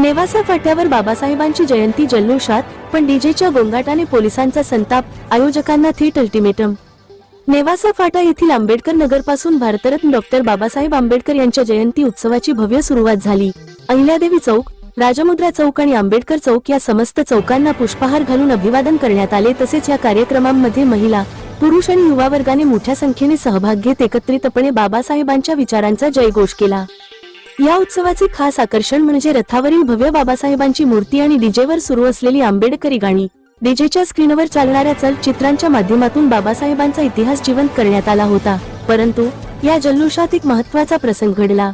नेवासा फाट्यावर बाबासाहेबांची जयंती जल्लोषात पण डीजेच्या गोंगाटाने पोलिसांचा संताप आयोजकांना थेट अल्टिमेटम. नेवासा फाटा येथील आंबेडकर नगरपासून भारतरत्न डॉक्टर बाबासाहेब आंबेडकर यांच्या जयंती उत्सवाची भव्य सुरुवात झाली. अहिल्यादेवी चौक राजमुद्रा चौक आणि आंबेडकर चौक या समस्त चौकांना पुष्पहार घालून अभिवादन करण्यात आले. तसेच या कार्यक्रमांमध्ये महिला पुरुष आणि युवा वर्गाने मोठ्या संख्येने सहभाग घेत एकत्रितपणे बाबासाहेबांच्या विचारांचा जयघोष केला. या उत्सवाचे खास आकर्षण म्हणजे रथावरील भव्य बाबासाहेबांची मूर्ती आणि डीजेवर सुरू असलेली आंबेडकरी गाणी. डीजेच्या स्क्रीनवर चालणाऱ्या चलचित्रांच्या माध्यमातून बाबासाहेबांचा इतिहास जिवंत करण्यात आला होता. परंतु या जल्लोषात एक महत्त्वाचा प्रसंग घडला.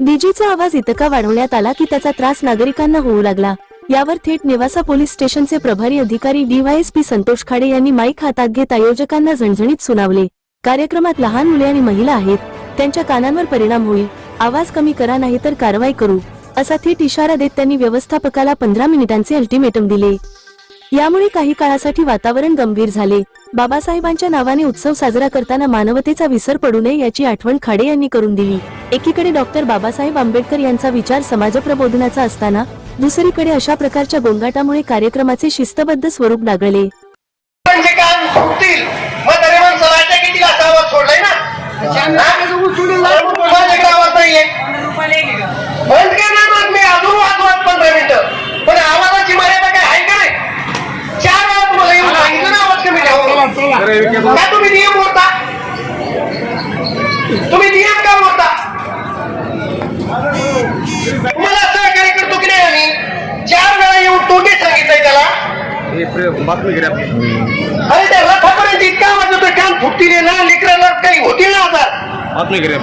डीजेचा आवाज इतका वाढवण्यात आला की त्याचा त्रास नागरिकांना होऊ लागला. यावर थेट नेवासा पोलीस स्टेशनचे प्रभारी अधिकारी डीवायएसपी संतोष खाडे यांनी माईक हातात घेत आयोजकांना झणझणीत सुनावले. कार्यक्रमात लहान मुले आणि महिला आहेत. त्यांच्या कानांवर परिणाम होईल. आवाज कमी करा नाही तर कारवाई करू असा थेट इशारा देत त्यांनी व्यवस्थापकाला पंधरा मिनिटांचे अल्टिमेटम दिले. यामुळे काही काळासाठी वातावरण गंभीर झाले. बाबासाहेबांच्या नावाने उत्सव साजरा करताना मानवतेचा विसर पडू नये याची आठवण खाडे यांनी करून दिली. एकीकडे डॉक्टर बाबासाहेब आंबेडकर यांचा विचार समाजप्रबोधनाचा असताना दुसरीकडे अशा प्रकारच्या गोंगाटामुळे कार्यक्रमाचे शिस्तबद्ध स्वरूप डागळले का तुम्ही नियम मोडता? तुम्ही नियम का मोडता? तुम्हाला सहकार्य करतो की नाही आम्ही? चार वेळा येऊन तोंडी सांगितलंय त्याला. हे बातमी घ्या अरे त्या रथापर्यंत इतका आवाज होतो कान फुटतील ना लेकराला काही होतील ना आता बातमी घ्या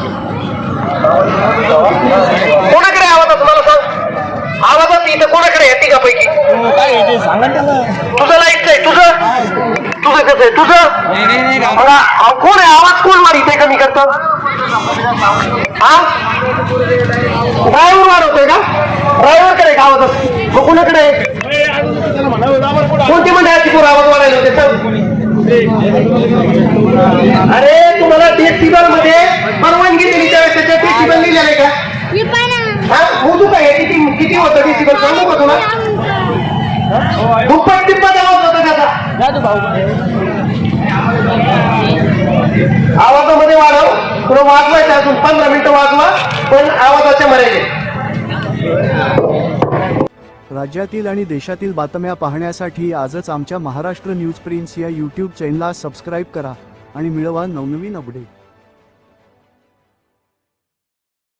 कोणाकडे आवाज? मला सांग. आवाजात इथं कोणाकडे आहे? तिघापैकी. तुझं लाईटच आहे कसं आहे. तुझं? मला कोण आहे? आवाज कोण मारित कमी करतं? हा? ड्रायव्हर वाढवतोय का? ड्रायव्हरकडे का आवाज असतो? मग कुणाकडे? कोणती मंडळाची पोर आवाज वाढायला होते. अरे तुम्हाला डेसिबलमध्ये परवानगी दिली त्यावेळेस त्याच्यात डेसिबल लिहिलेलं आहे का? हा? मोजू काय किती किती होतं डेसिबल सांगू का तुला? दुप्पट त्याचा आवाजामध्ये वाढव. पुढे वाजवायचं अजून पंधरा मिनिटं वाजवा पण आवाजाच्या मर्यादेत राज्यातील आणि देशातील बातम्या पाहण्यासाठी आजच आमच्या महाराष्ट्र न्यूज प्रिन्स या यूट्यूब चॅनलला सबस्क्राईब करा आणि मिळवा नवनवीन अपडेट